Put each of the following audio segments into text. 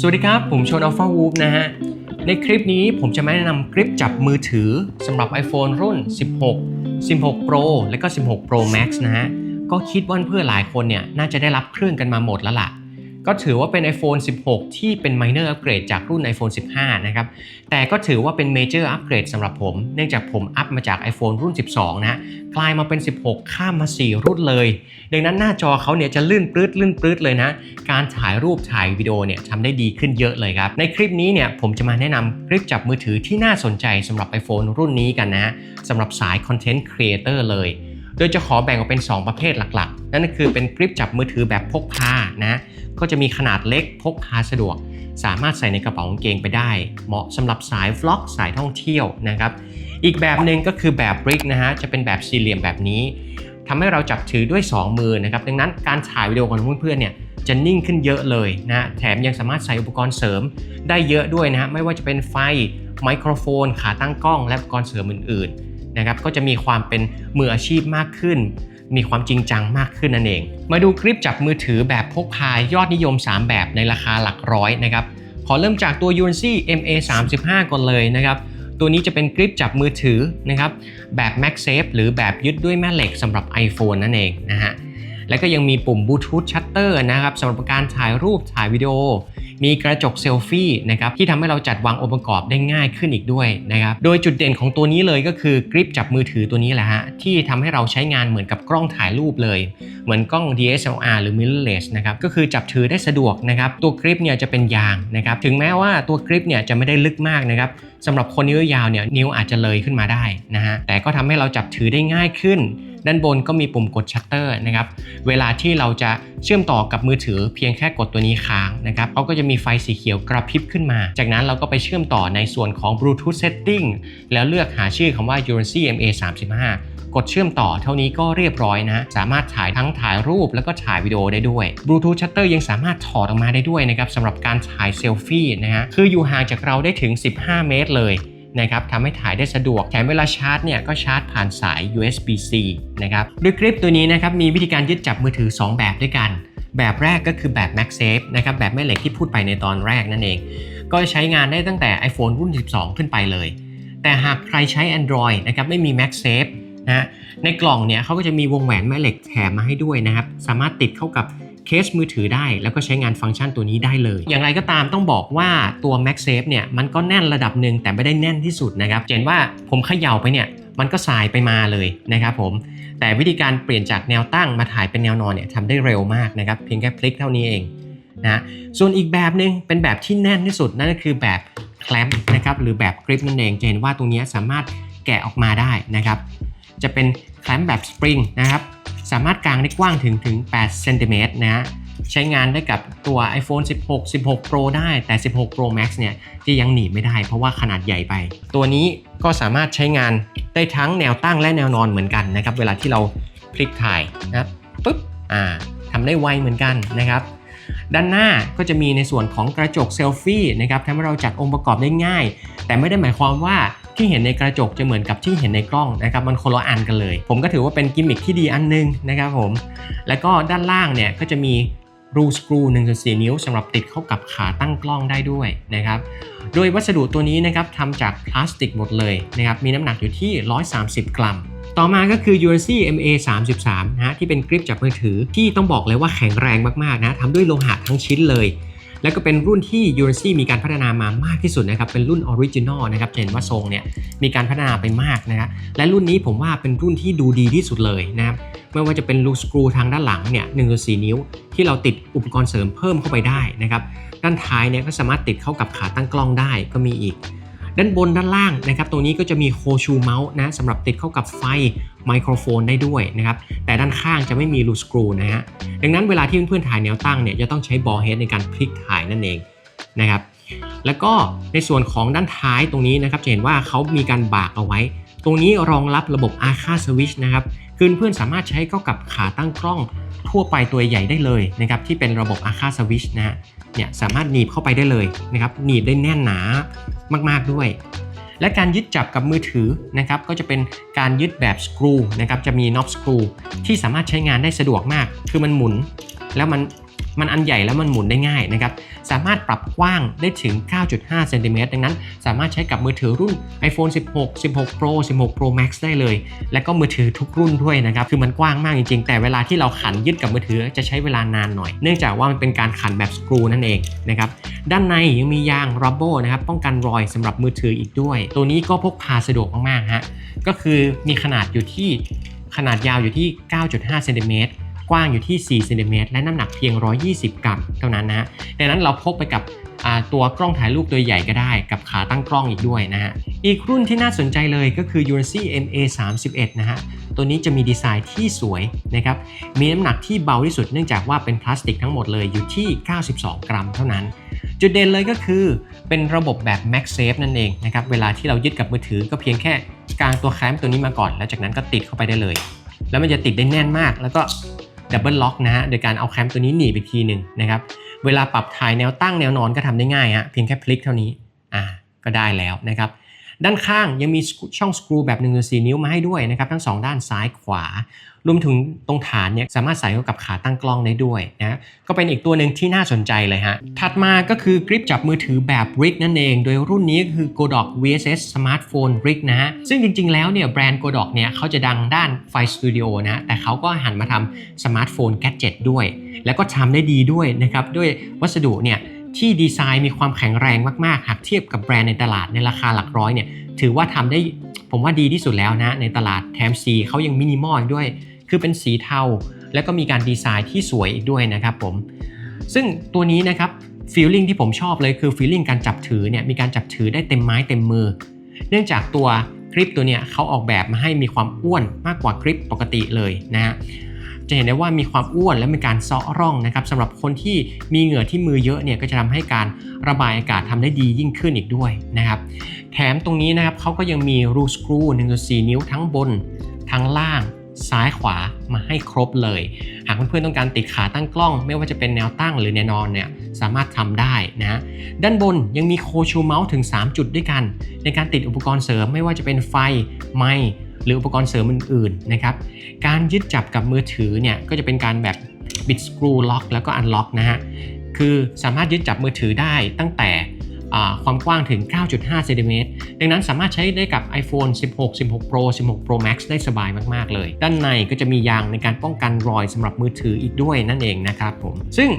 สวัสดีครับ ผมชนอัลฟาวูฟนะฮะ ในคลิปนี้ผมจะมาแนะนำคลิปจับมือถือสำหรับ iPhone รุ่น 16 16 Pro และก็ 16 Pro Max นะฮะ ก็คิดว่าเพื่อหลายคนเนี่ย น่าจะได้รับเครื่องกันมาหมดแล้วล่ะ ก็ถือว่าเป็น iPhone 16 ที่เป็น minor upgrade จากรุ่น iPhone 15 นะครับ แต่ก็ถือว่าเป็น major upgrade สำหรับผม เนื่องจากผมอัพมาจาก iPhone รุ่น 12 นะกลายมาเป็น 16 ข้ามมา 4 รุ่นเลย ดังนั้นหน้าจอเขาเนี่ยจะลื่นปลื้ดลื่นปลื้ดเลยนะ การถ่ายรูปถ่ายวิดีโอเนี่ยทำได้ดีขึ้นเยอะเลยครับ ในคลิปนี้เนี่ยผมจะมาแนะนำคลิปจับมือถือที่น่าสนใจสำหรับ iPhone รุ่นนี้กันนะสำหรับสาย Content Creator เลย โดยจะขอแบ่งออกเป็น 2 ประเภทหลัก นั่นก็คือเป็นคลิปจับมือถือแบบพกพานะก็จะมีขนาดเล็กพกพาสะดวก สามารถใส่ในกระเป๋ากางเกงไปได้ เหมาะสำหรับสายฟล็อกสายท่องเที่ยวนะครับ อีกแบบหนึ่งก็คือแบบบริกนะฮะจะเป็นแบบสี่เหลี่ยมแบบนี้ทำให้เราจับถือด้วย 2 มือนะครับดังนั้นการถ่ายวิดีโอของเพื่อนๆเนี่ยจะนิ่งขึ้นเยอะเลยนะแถมยังสามารถใส่อุปกรณ์เสริมได้เยอะด้วยนะฮะไม่ว่าจะเป็นไฟไมโครโฟน ขาตั้งกล้อง และอุปกรณ์เสริมอื่นๆนะครับก็จะมีความเป็นมืออาชีพมากขึ้น มีความจริงจังมากขึ้นนั่นเอง มาดูคลิปจับมือถือแบบพกพายอดนิยม 3 แบบในราคาหลักร้อยนะครับ ขอเริ่มจากตัว UNC MA35 ก่อนเลยนะครับ ตัวนี้จะเป็นกริปจับมือถือนะครับ แบบ MagSafe หรือแบบยึดด้วยแม่เหล็กสำหรับ iPhone นั่นเองนะฮะ แล้วก็ยังมีปุ่มบลูทูธชัตเตอร์นะครับสำหรับการถ่ายรูปถ่ายวิดีโอ มีกระจกเซลฟี่นะครับที่ทำให้เราจัดวางองค์ประกอบได้ง่ายขึ้นอีกด้วยนะครับโดยจุดเด่นของตัวนี้เลยก็คือกริปจับมือถือตัวนี้แหละฮะที่ทำให้เราใช้งานเหมือนกับกล้องถ่ายรูปเลย เหมือนกล้อง DSLR หรือ mirrorless นะครับก็คือจับถือได้สะดวกนะครับตัวกริปเนี่ยจะเป็นยางนะครับถึงแม้ว่าตัวกริปเนี่ยจะไม่ได้ลึกมากนะครับสำหรับคนนิ้วยาวเนี่ยนิ้วอาจจะเลยขึ้นมาได้นะฮะแต่ก็ทำให้เราจับถือได้ง่ายขึ้น ด้านบนก็มีปุ่มกดชัตเตอร์นะครับเวลาที่เราจะเชื่อมต่อกับมือถือเพียงแค่กดตัวนี้ค้างนะครับเขาก็จะมีไฟสีเขียวกระพริบขึ้นมา จากนั้นเราก็ไปเชื่อมต่อในส่วนของ Bluetooth Setting แล้วเลือกหาชื่อคำว่า UNC MA35 กดเชื่อมต่อเท่านี้ก็เรียบร้อยนะฮะสามารถถ่ายทั้งถ่ายรูปแล้วก็ถ่ายวิดีโอได้ด้วย Bluetooth Shutter ยังสามารถถอดออกมาได้ด้วยนะครับสำหรับการถ่ายเซลฟี่นะฮะคืออยู่ห่างจากเราได้ถึง 15 เมตรเลยนะครับทำให้ถ่ายได้สะดวกแถมเวลาชาร์จเนี่ยก็ชาร์จผ่านสาย USB-C นะครับด้วยคลิปตัวนี้นะครับมีวิธีการยึดจับมือถือ 2 แบบด้วยกัน แบบแรกก็คือแบบ MagSafe นะครับแบบแม่เหล็กที่พูดไปในตอนแรกนั่นเอง ก็ใช้งานได้ตั้งแต่ iPhone รุ่น 12 ขึ้นไปเลย แต่หากใครใช้ Android นะครับไม่มี MagSafe นะในกล่องเนี่ยเขาก็จะมีวงแหวนแม่เหล็กแถมมาให้ด้วยนะครับ สามารถติดเข้ากับเคสมือถือได้ แล้วก็ใช้งานฟังก์ชันตัวนี้ได้เลย อย่างไรก็ตามต้องบอกว่าตัว MagSafe เนี่ยมันก็แน่นระดับหนึ่งแต่ไม่ได้แน่นที่สุดนะครับเห็นว่าผมเขย่าไปเนี่ย มันก็สายไปมาเลยนะครับผม แต่วิธีการเปลี่ยนจากแนวตั้งมาถ่ายเป็นแนวนอนเนี่ยทำได้เร็วมากนะครับเพียงแค่พลิกเท่านี้เองนะส่วนอีกแบบหนึ่งเป็นแบบที่แน่นที่สุดนั่นก็คือแบบแคลมนะครับหรือแบบกริปนั่นเองจะเห็นว่าตรงนี้สามารถแกะออกมาได้นะครับจะเป็นแคลมแบบสปริงนะครับสามารถกางได้กว้างถึงถึง 8 เซนติเมตรนะฮะ ใช้งานได้กับตัว iPhone 16 16 Pro ได้แต่ 16 Pro Max เนี่ยจะยังหนีไม่ได้เพราะว่าขนาดใหญ่ไป ตัวนี้ก็สามารถใช้งานได้ทั้งแนวตั้งและแนวนอนเหมือนกันนะครับ เวลาที่เราพลิกถ่ายนะปุ๊บอ่าทำได้ไวเหมือนกันนะครับ ด้านหน้าก็จะมีในส่วนของกระจกเซลฟี่นะครับทำให้เราจัดองค์ประกอบได้ง่าย แต่ไม่ได้หมายความว่าที่เห็นในกระจกจะเหมือนกับที่เห็นในกล้องนะครับมันคนละอันกันเลย ผมก็ถือว่าเป็นกิมมิคที่ดีอันนึงนะครับผม แล้วก็ด้านล่างเนี่ยก็จะมี รูสกรู1.4 นิ้วสำหรับติดเข้ากับขาตั้งกล้องได้ด้วยนะครับโดยวัสดุตัวนี้นะครับทำจากพลาสติกหมดเลยนะครับมีน้ำหนักอยู่ที่ 130 กรัม ต่อมาก็คือ UNC MA33 นะฮะที่เป็นกริปจับมือถือที่ต้องบอกเลยว่าแข็งแรงมากๆนะทำด้วยโลหะทั้งชิ้นเลย แล้วก็เป็นรุ่นที่ยูริซี่มีการพัฒนามามากที่สุดนะครับ เป็นรุ่นออริจินอลนะครับเห็นว่าทรงเนี่ยมีการพัฒนาไปมากนะครับและรุ่นนี้ผมว่าเป็นรุ่นที่ดูดีที่สุดเลยนะครับไม่ว่าจะเป็นลูกสกรูทางด้านหลังเนี่ยหนึ่งสี่นิ้ว ที่เราติดอุปกรณ์เสริมเพิ่มเข้าไปได้นะครับ ด้านท้ายเนี่ยก็สามารถติดเข้ากับขาตั้งกล้องได้ก็มีอีก ด้านบนด้านล่างนะครับตรงนี้ก็จะมีโคชูเมาส์นะสำหรับติดเข้ากับไฟไมโครโฟนได้ด้วยนะครับแต่ด้านข้างจะไม่มีลูสกรูนะฮะดังนั้นเวลาที่เพื่อนๆถ่ายแนวตั้งเนี่ยจะต้องใช้บอลเฮดในการพลิกถ่ายนั่นเองนะครับแล้วก็ในส่วนของด้านท้ายตรงนี้นะครับจะเห็นว่าเขามีการบากเอาไว้ ตรงนี้รองรับระบบ Arca Switch นะครับคือเพื่อนๆสามารถใช้เข้ากับขาตั้งกล้องทั่วไปตัวใหญ่ได้เลยนะครับที่เป็นระบบ Arca Switch นะฮะ เนี่ยสามารถหนีบเข้าไปได้เลยนะครับหนีบได้แน่นหนามากๆด้วย และการยึดจับกับมือถือนะครับก็จะเป็นการยึดแบบสกรูนะครับจะมีน็อปสกรูที่สามารถใช้งานได้สะดวกมาก คือมันหมุน แล้วมัน มันอันใหญ่แล้วมันหมุนได้ง่ายนะครับ สามารถปรับกว้างได้ถึง 9.5เซนติเมตรดังนั้น สามารถใช้กับมือถือรุ่น iPhone 16 16 Pro 16 Pro Max ได้เลย และก็มือถือทุกรุ่นด้วยนะครับ คือมันกว้างมากจริงๆ แต่เวลาที่เราขันยึดกับมือถือจะใช้เวลานานหน่อย เนื่องจากว่ามันเป็นการขันแบบสกรูนั่นเองนะครับด้านในยังมียางรับโบนะครับป้องกันรอยสำหรับมือถืออีกด้วย ตัวนี้ก็พกพาสะดวกมากๆฮะก็คือมีขนาดอยู่ที่ขนาดยาวอยู่ที่ 9.5เซนติเมตร กว้างอยู่ที่4เซนติเมตรและน้ำหนักเพียง 120 กรัมเท่านั้นนะฮะดังนั้นเราพกไปกับตัวกล้องถ่ายรูปตัวใหญ่ก็ได้กับขาตั้งกล้องอีกด้วยนะฮะ อีกรุ่นที่น่าสนใจเลยก็คือ Uracy MA31 นะฮะ ตัวนี้จะมีดีไซน์ที่สวยนะครับ มีน้ำหนักที่เบาที่สุดเนื่องจากว่าเป็นพลาสติกทั้งหมดเลยอยู่ที่ 92 กรัมเท่านั้น จุดเด่นเลยก็คือเป็นระบบแบบ MagSafe นั่นเองนะครับ เวลาที่เรายึดกับมือถือก็เพียงแค่กางตัวแคมตัวนี้มาก่อน แล้วจากนั้นก็ติดเข้าไปได้เลย แล้วมันจะติดได้แน่นมากแล้วก็ ดับเบิลล็อกนะฮะโดยการเอาแคมตัวนี้หนีไปทีหนึ่งนะครับเวลาปรับถ่ายแนวตั้งแนวนอนก็ทำได้ง่ายฮะเพียงแค่พลิกเท่านี้อ่าก็ได้แล้วนะครับ ด้านข้างยังมีช่องสกรูแบบ1-4นิ้วมาให้ด้วยนะครับทั้ง 2 ด้านซ้ายขวารวมถึงตรงฐานเนี่ยสามารถใส่เข้ากับขาตั้งกล้องได้ด้วยนะก็เป็นอีกตัวหนึ่งที่น่าสนใจเลยฮะ ถัดมาก็คือกริปจับมือถือแบบ RIG นั่นเอง โดยรุ่นนี้ก็คือ Godok VSS Smartphone RIG นะฮะ ซึ่งจริงๆ แล้วเนี่ยแบรนด์ Godok เนี่ยเขาจะดังด้านไฟสตูดิโอนะ แต่เขาก็หันมาทำสมาร์ทโฟนแกดเจ็ตด้วย แล้วก็ทำได้ดีด้วยนะครับ ด้วยวัสดุเนี่ย ที่ดีไซน์มีความแข็งแรงมากๆหากเทียบกับแบรนด์ในตลาดในราคาหลักร้อยเนี่ยถือว่าทำได้ผมว่าดีที่สุดแล้วนะในตลาดแถมสีเขายังมินิมอลด้วย คือเป็นสีเทา แล้วก็มีการดีไซน์ที่สวยอีกด้วยนะครับผม ซึ่งตัวนี้นะครับฟีลลิ่งที่ผมชอบเลยคือฟีลลิ่งการจับถือเนี่ยมีการจับถือได้เต็มไม้เต็มมือ เนื่องจากตัวกริปตัวเนี้ยเขาออกแบบมาให้มีความอ้วนมากกว่ากริปปกติเลยนะฮะ จะเห็นได้ว่ามีความอ้วนและมีการเซาะร่องนะครับสำหรับคนที่มีเหงื่อที่มือเยอะเนี่ยก็จะทำให้การระบายอากาศทำได้ดียิ่งขึ้นอีกด้วยนะครับแถมตรงนี้นะครับเขาก็ยังมีรูสกรู1.4 นิ้วทั้งบนทั้งล่างซ้ายขวามาให้ครบเลย หากเพื่อนๆต้องการติดขาตั้งกล้อง ไม่ว่าจะเป็นแนวตั้งหรือแนวนอนเนี่ยสามารถทำได้นะฮะด้านบนยังมีโคชูเมาส์ถึง 3 จุดด้วยกัน ในการติดอุปกรณ์เสริมไม่ว่าจะเป็นไฟไมค์ หรืออุปกรณ์เสริมอื่นๆนะครับ การยึดจับกับมือถือเนี่ยก็จะเป็นการแบบบิดสกรูล็อกแล้วก็อันล็อกนะฮะ คือสามารถยึดจับมือถือได้ตั้งแต่ความกว้างถึง 9.5 เซนติเมตร ดังนั้นสามารถใช้ได้กับ iPhone 16 16 Pro 16 Pro Max ได้สบายมาก ๆ เลย ด้านในก็จะมียางในการป้องกันรอยสำหรับมือถืออีกด้วยนั่นเองนะครับผม ซึ่ง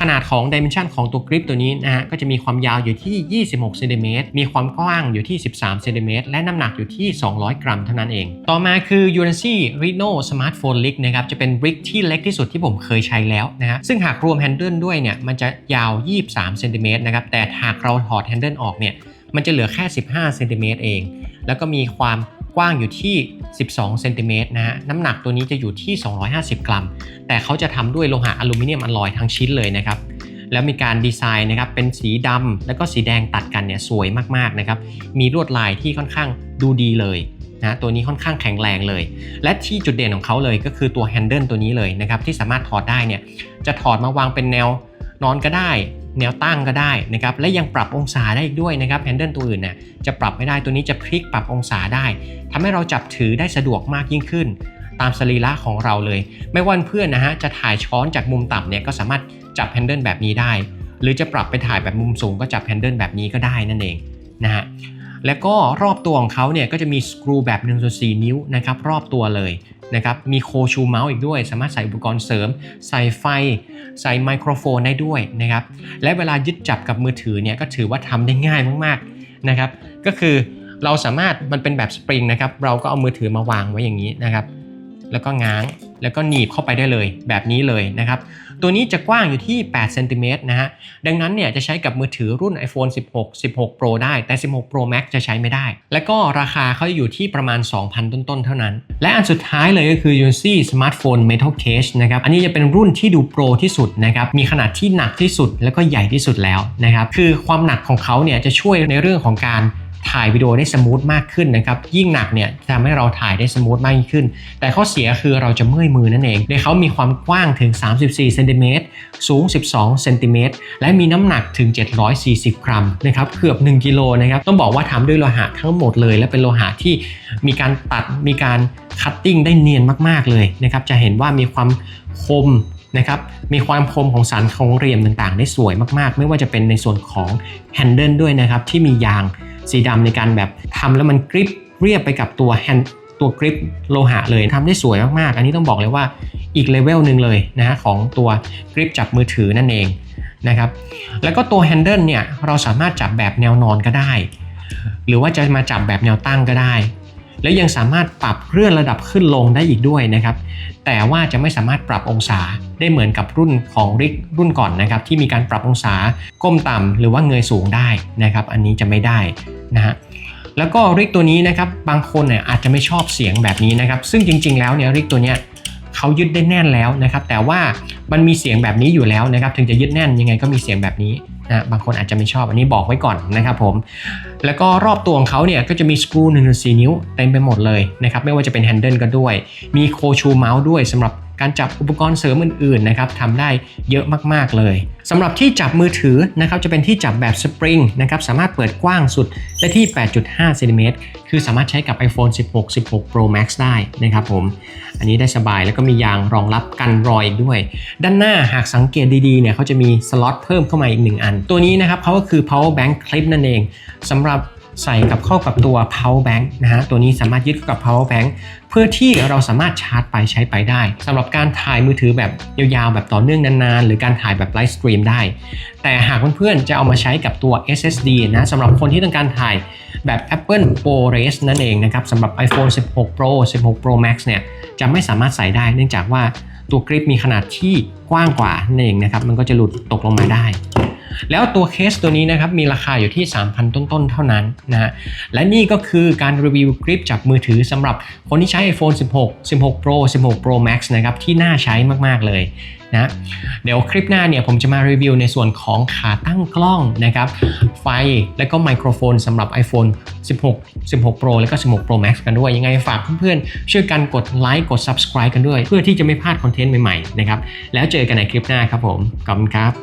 ขนาดของ Dimension ของตัวกริปตัวนี้นะฮะก็จะมีความยาวอยู่ที่ 26เซนติเมตรมีความกว้างอยู่ที่ 13เซนติเมตรและน้ำหนักอยู่ที่ 200 กรัมเท่านั้นเอง ต่อมาคือ Uracy Reno Smartphone Rig นะครับจะเป็น Rig ที่เล็กที่สุดที่ผมเคยใช้แล้วนะฮะซึ่งหากรวมแฮนเดิลด้วยเนี่ยมันจะยาว 23เซนติเมตรนะครับแต่หากเราถอดแฮนเดิลออกเนี่ยมันจะเหลือแค่ 15เซนติเมตรเอง แล้วก็มีความ กว้างอยู่ที่ 12 เซนติเมตรนะฮะ น้ำหนักตัวนี้จะอยู่ที่ 250 กรัม แต่เขาจะทำด้วยโลหะอลูมิเนียมอลลอยทั้งชิ้นเลยนะครับ แล้วมีการดีไซน์นะครับ เป็นสีดำแล้วก็สีแดงตัดกันเนี่ยสวยมากๆนะครับ มีลวดลายที่ค่อนข้างดูดีเลยนะตัวนี้ค่อนข้างแข็งแรงเลย และที่จุดเด่นของเขาเลยก็คือตัวแฮนเดิลตัวนี้เลยนะครับที่สามารถถอดได้เนี่ยจะถอดมาวางเป็นแนวนอนก็ได้ แนวตั้งก็ได้นะครับและยังปรับองศาได้อีกด้วยนะครับแฮนเดิลตัวอื่นเนี่ยจะปรับไม่ได้ตัวนี้จะพลิกปรับองศาได้ทำให้เราจับถือได้สะดวกมากยิ่งขึ้น ตามสรีระของเราเลย ไม่ว่าเพื่อนนะฮะจะถ่ายช้อนจากมุมต่ำเนี่ยก็สามารถจับแฮนเดิลแบบนี้ได้ หรือจะปรับไปถ่ายแบบมุมสูงก็จับแฮนเดิลแบบนี้ก็ได้นั่นเองนะฮะแล้วก็รอบตัวของเขาเนี่ยก็จะมีสกรูแบบ1.4นิ้วนะครับรอบตัวเลย นะครับ มีโคชูเมาส์อีกด้วย สามารถใส่อุปกรณ์เสริม ใส่ไฟ ใส่ไมโครโฟนได้ด้วยนะครับ และเวลายึดจับกับมือถือเนี่ยก็ถือว่าทำได้ง่ายมากๆนะครับ ก็คือเราสามารถมันเป็นแบบสปริงนะครับ เราก็เอามือถือมาวางไว้อย่างนี้นะครับ แล้วก็ง้าง แล้วก็หนีบเข้าไปได้เลยแบบนี้เลยนะครับ ตัวนี้จะกว้างอยู่ที่8เซนติเมตรนะฮะ ดังนั้นเนี่ยจะใช้กับมือถือรุ่น iPhone 16 16 Pro ได้ แต่ 16 Pro Max จะใช้ไม่ได้ และก็ราคาเขาอยู่ที่ประมาณ 2,000 ต้นๆ เท่านั้น และอันสุดท้ายเลยก็คือ Unisy Smartphone Metal Case นะครับ อันนี้จะเป็นรุ่นที่ดูโปรที่สุดนะครับ มีขนาดที่หนักที่สุด แล้วก็ใหญ่ที่สุดแล้วนะครับ คือความหนักของเขาเนี่ยจะช่วยในเรื่องของการ ถ่ายวิดีโอได้สมูทมากขึ้นนะครับ ยิ่งหนักเนี่ยจะทำให้เราถ่ายได้สมูทมากยิ่งขึ้น แต่ข้อเสียคือเราจะเมื่อยมือนั่นเองโดยเขามีความกว้างถึง 34เซนติเมตรสูง 12เซนติเมตรและมีน้ำหนักถึง 740 กรัมนะครับเกือบ 1 กิโลนะครับต้องบอกว่าทำด้วยโลหะทั้งหมดเลย และเป็นโลหะที่มีการตัดมีการคัตติ้งได้เนียนมาก ๆ เลยนะครับจะเห็นว่ามีความคมนะครับมีความคมของสันของเหลี่ยมต่างๆ ได้สวยมากๆ ไม่ว่าจะเป็นในส่วนของแฮนเดิลด้วยนะครับที่มียาง สีดำในการแบบทำแล้วมันกริปเรียบไปกับตัวแฮนตัวกริปโลหะเลยทำได้สวยมากๆ อันนี้ต้องบอกเลยว่าอีกเลเวลหนึ่งเลยนะฮะของตัวกริปจับมือถือนั่นเองนะครับแล้วก็ตัวแฮนเดิลเนี่ยเราสามารถจับแบบแนวนอนก็ได้ หรือว่าจะมาจับแบบแนวตั้งก็ได้ แล้วยังสามารถปรับเลื่อนระดับขึ้นลงได้อีกด้วยนะครับ แต่ว่าจะไม่สามารถปรับองศา ได้เหมือนกับรุ่นของริกรุ่นก่อนนะครับที่มีการปรับองศาก้มต่ำหรือว่าเงยสูงได้นะครับ อันนี้จะไม่ได้นะฮะแล้วก็ริกตัวนี้นะครับบางคนเนี่ยอาจจะไม่ชอบเสียงแบบนี้นะครับซึ่งจริง ๆ แล้วเนี่ยริกตัวเนี้ยเขายึดได้แน่นแล้วนะครับ แต่ว่ามันมีเสียงแบบนี้อยู่แล้วนะครับ ถึงจะยึดแน่นยังไงก็มีเสียงแบบนี้นะบางคนอาจจะไม่ชอบอันนี้บอกไว้ก่อนนะครับผม แล้วก็รอบตัวของเขาเนี่ยก็จะมีสกรู1-4นิ้วเต็มไปหมดเลยนะครับ ไม่ว่าจะเป็นแฮนเดิลก็ด้วย มีโคชูเมาส์ด้วยสำหรับ การจับอุปกรณ์เสริมอื่นๆนะครับทำได้เยอะมากๆเลยสำหรับที่จับมือถือนะครับจะเป็นที่จับแบบสปริงนะครับสามารถเปิดกว้างสุดได้ที่ 8.5เซนติเมตรคือสามารถใช้กับ iPhone 16 16 Pro Max ได้นะครับผม อันนี้ได้สบายแล้วก็มียางรองรับกันรอยอีกด้วย ด้านหน้าหากสังเกตดีๆเนี่ยเขาจะมีสล็อตเพิ่มเข้ามาอีก 1 อัน ตัวนี้นะครับเขาก็คือ power bank clip นั่นเองสำหรับ ใส่กับเข้ากับตัว power bank นะฮะตัวนี้สามารถยึดกับ power bank เพื่อที่เราสามารถชาร์จไปใช้ไปได้สำหรับการถ่ายมือถือแบบยาวๆ แบบต่อเนื่องนานๆ หรือการถ่ายแบบไลฟ์สตรีมได้ แต่หากเพื่อนๆจะเอามาใช้กับตัว SSD นะสำหรับคนที่ต้องการถ่ายแบบ Apple ProRes นั่นเองนะครับสำหรับ iPhone 16 Pro 16 Pro Max เนี่ยจะไม่สามารถใส่ได้ เนื่องจากว่าตัวกริปมีขนาดที่กว้างกว่านั่นเองนะครับมันก็จะหลุดตกลงมาได้ แล้วตัวเคสตัวนี้นะครับมีราคาอยู่ที่ 3,000 ต้นๆ เท่านั้นนะฮะและนี่ก็คือการรีวิวกริปจับมือถือสำหรับคนที่ใช้ iPhone 16 16 Pro 16 Pro Max นะครับที่น่าใช้มากๆเลยนะเดี๋ยวคลิปหน้าเนี่ยผมจะมารีวิวในส่วนของขาตั้งกล้องนะครับไฟและก็ไมโครโฟนสำหรับ iPhone 16 16 Pro แล้วก็ 16 Pro Max กันด้วย ยังไงฝากเพื่อนๆ ช่วยกันกดไลค์กด Subscribe กันด้วย เพื่อที่จะไม่พลาดคอนเทนต์ใหม่ๆนะครับแล้วเจอกันในคลิปหน้าครับผมขอบคุณครับ